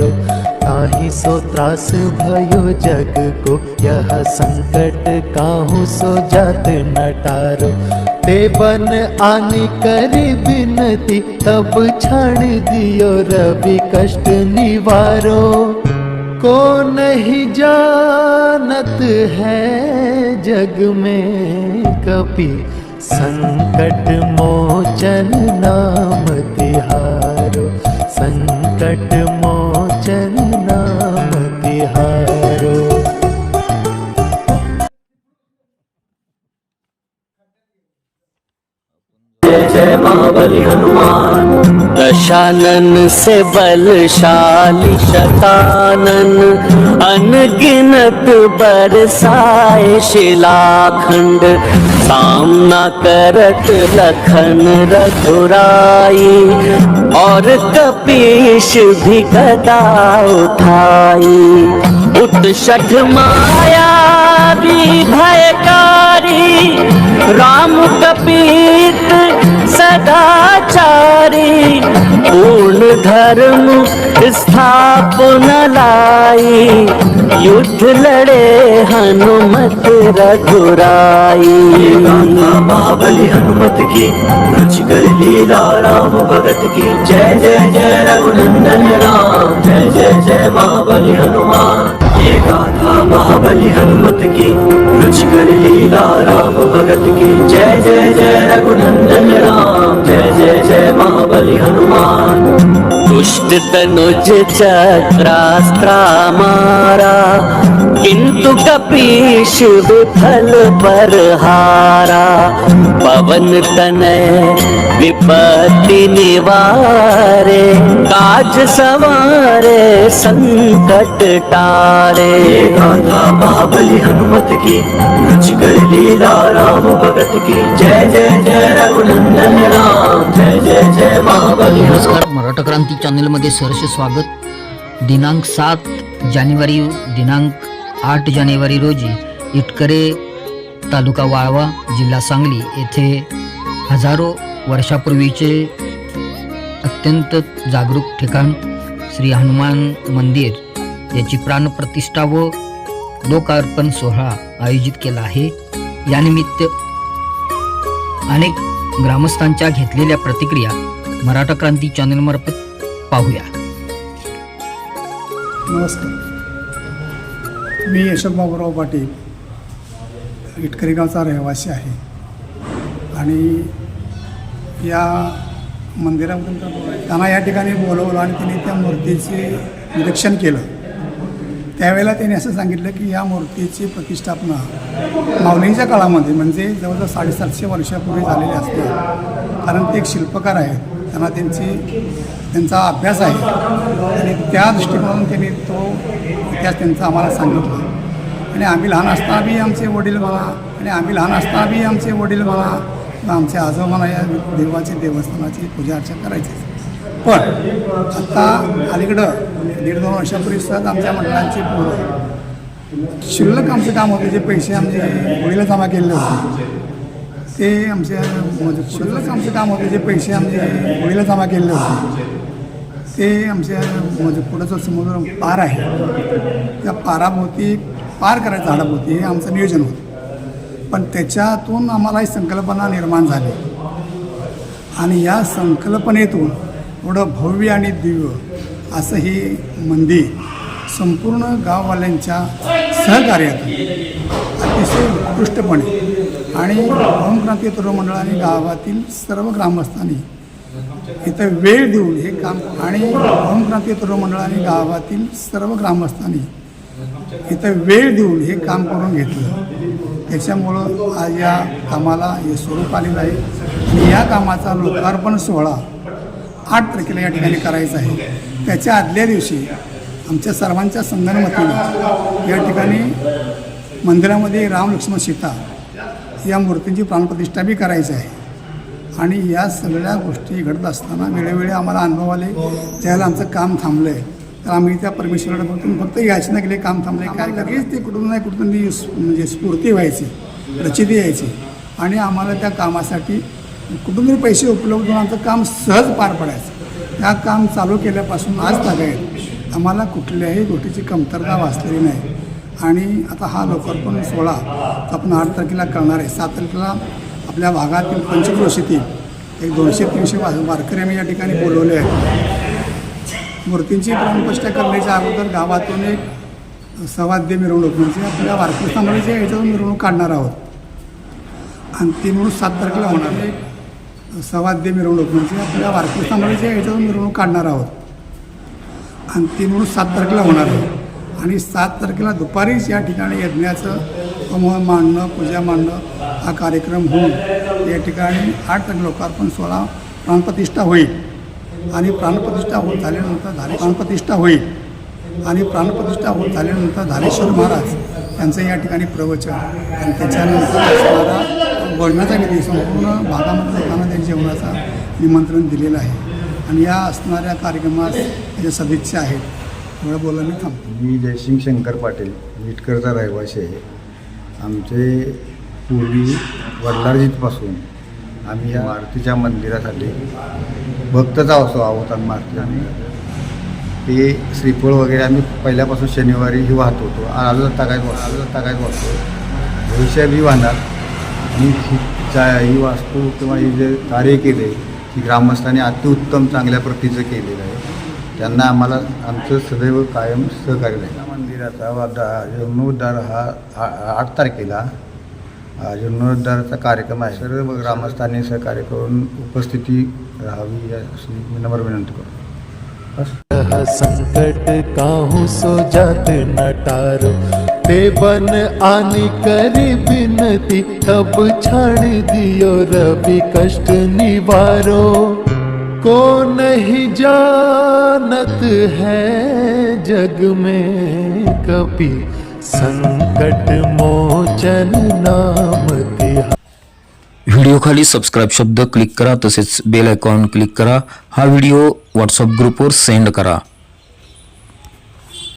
ताहि सो त्रास भयो जग को। यह संकट काहू सो जात नटारो ते बन आनी करी बिनती तब छाण दियो रवि कष्ट निवारो। को नहीं जानत है जग में कपि संकट मोचन नाम तिहारो। संकट शानन से बलशाली शतानन अनगिनत बरसाए शिलाखंड सामना करत लखन रघुराई और कपीश भी गदा उठाई। उत्सठ माया भी भयकारी राम कपीत सदा पूर्ण धर्म स्थापना लाई युद्ध लड़े हनुमत रघुराई। महाबली हनुमत की रुच कर लीला राम भगत की। जय जय जय रघुनंदन राम जय जय जय महाबली हनुमान। ये गाथा महाबली हनुमत की रुच कर लीला राम भगत की। जय जय जय रघुनंदन जय महाबली हनुमान. दुष्ट तनुज चक्रास्त्रा मारा किंतु कपीश विफल पर हारा पवन तनय विपत्ति निवारे काज सवारे संकट टारे. महाबली हनुमत की रुच कर लीला जय जय जय रघुनंदन राम जय जय जय महाबली नमस्कार मराठा क्रांती चॅनलमध्ये सहर्ष स्वागत. दिनांक सात जानेवारी दिनांक आठ जानेवारी रोजी इटकरे तालुका वाळवा जिल्हा सांगली येथे हजारो वर्षापूर्वीचे अत्यंत जागरूक ठिकाण श्री हनुमान मंदिर याची प्राणप्रतिष्ठा व लोकार्पण सोहळा आयोजित केला आहे. यानिमित्त अनेक ग्रामस्थांच्या घेतलेल्या प्रतिक्रिया मराठा क्रांती चॅनलमार्फत पाहूया. नमस्कार. मी यशोक बाबूराव पाटील इटकरी गावचा रहिवासी आहे. आणि या मंदिराबद्दल त्यांना या ठिकाणी बोलवलं आणि त्यांनी त्या मूर्तीचे निरीक्षण केलं. त्यावेळेला त्यांनी असं सांगितलं की या मूर्तीची प्रतिष्ठापना माऊलींच्या काळामध्ये म्हणजे जवळजवळ साडेसातशे वर्षापूर्वी झालेली असते. कारण ते एक शिल्पकार आहेत. त्यांना त्यांची त्यांचा अभ्यास आहे. आणि त्या दृष्टिकोनातून त्यांनी तो इतिहास त्यांचा आम्हाला सांगितला. आणि आम्ही लहान असताना बी आमचे वडील म्हणा आणि आम्ही लहान असताना बी आमचे वडील म्हणा आमचे आजोबांना या देवाची देवस्थानाची पूजा अर्चा करायची. पण आता अलीकडं म्हणजे दीड दोन वर्षापूर्वी सहज आमच्या मंडळांची पोरं शिल्लक आमचं काम होते जे पैसे आमचे गोळीला जमा केलेले होते ते आमच्या म्हणजे शिल्लक आमचं काम होते जे पैसे आमचे गोळीला जमा केलेले होते ते आमच्या म्हणजे पुढंचं समुद्र पार आहे. त्या पाराभोवती पार करायचं झाडाभोवती हे आमचं नियोजन होतं. पण त्याच्यातून आम्हाला ही संकल्पना निर्माण झाली. आणि या संकल्पनेतून एवढं भव्य आणि दिव्य असं हे मंदिर संपूर्ण गाववाल्यांच्या सहकार्यातून अतिशय उत्कृष्टपणे आणि ओमक्रांती तरुण मंडळाने गावातील सर्व ग्रामस्थांनी इथं वेळ देऊन हे काम आणि ओमक्रांती तरुण मंडळाने गावातील सर्व ग्रामस्थांनी इथं वेळ देऊन हे काम करून घेतलं. त्याच्यामुळं आज या कामाला हे स्वरूप आलेलं आहे. आणि या कामाचा लोकार्पण सोहळा आठ तारखेला या ठिकाणी करायचा आहे. त्याच्या आदल्या दिवशी आमच्या सर्वांच्या संगणमतीनं या ठिकाणी मंदिरामध्ये राम लक्ष्मण सीता या मूर्तींची प्राणप्रतिष्ठा बी करायची आहे. आणि या सगळ्या गोष्टी घडत असताना वेळोवेळी आम्हाला अनुभव आले त्यावेळेला आमचं काम थांबलं आहे तर आम्ही त्या परमेश्वराला बघून फक्त याचना केली काम थांबले काय लगेच ते कुठून नाही कुठून म्हणजे स्फूर्ती व्हायची प्रचिती यायची. आणि आम्हाला त्या कामासाठी कुठून पैसे उपलब्ध होऊन आमचं काम सहज पार पडायचं. त्या काम चालू केल्यापासून आज तागायत आम्हाला कुठल्याही गोष्टीची कमतरता वाचलेली नाही. आणि आता हा लोकार्पण सोहळा आपण आठ तारखेला करणार आहे सात तारखेला आपल्या भागातील पंचक्रोशीतील एक दोनशे तीनशे वारकरी आम्ही या ठिकाणी बोलवले आहेत. मूर्तींची प्राणप्रतिष्ठा करण्याच्या अगोदर गावातून एक सवाद्य मिरवणूक म्हणजे आपल्या वारकरी समाजाच्या ह्याच्यातून मिरवणूक काढणार आहोत. आणि ती म्हणून सात तारखेला होणार आहे. सवाद्य मिरवणूक म्हणजे आपल्या वारकरी समाजाच्या याच्यातून मिरवणूक काढणार आहोत. आणि ती म्हणून सात तारखेला होणार आहे. आणि सात तारखेला दुपारीच या ठिकाणी यज्ञाचं होम मांडणं पूजा मांडणं हा कार्यक्रम होऊन या ठिकाणी आठ तारखे लोकार्पण सोहळा प्राणप्रतिष्ठा होईल. आणि प्राणप्रतिष्ठा होत झाल्यानंतर धारे प्राणप्रतिष्ठा होईल. आणि प्राणप्रतिष्ठा होत झाल्यानंतर धारेश्वर महाराज यांचं या ठिकाणी प्रवचन आणि त्याच्यानंतर भोजनाचा बोलण्याचा संपूर्ण भागामध्ये लोकांना त्या जेवणाचा निमंत्रण दिलेलं आहे. आणि या असणाऱ्या कार्यक्रमास त्याच्या सदिच्छा आहेत. एवढं बोलायला मी थांबतो. मी जयसिंग शंकर पाटील विटकरचा रहिवासी आहे. आमचे पूर्वी वडलारजीतपासून आम्ही या मारुतीच्या मंदिरासाठी भक्तचा असो आहोत आणि मारुती. आम्ही ते श्रीफळ वगैरे आम्ही पहिल्यापासून शनिवारी ही वाहत होतो. आजच तागायत वाहतो आजच तागायत वाहतो भविष्यातही वाहणार. ही चा ही वास्तू किंवा ही जे कार्य केले ही ग्रामस्थांनी अतिउत्तम चांगल्या प्रतीचं केलेलं आहे. त्यांना आम्हाला आमचं सदैव कायम सहकार्य राहील मंदिराचा वादा जीर्णोद्धार हा आठ तारखेला जीर्णोद्धाराचा कार्यक्रम आहे. सर्व ग्रामस्थांनी सहकार्य करून उपस्थिती राहावी अशी मी नम्र विनंती करतो. संकट काहू सो जात नटारो। ते बन आणि करी बिनती तब छाण दियो रवि कष्ट निवारो। को नहीं जानत है जग में कभी संकट मोचन नाम व्हिडिओखाली सबस्क्राईब शब्द क्लिक करा तसेच बेल आयकॉन क्लिक करा. हा व्हिडिओ व्हॉट्सअप ग्रुपवर सेंड करा.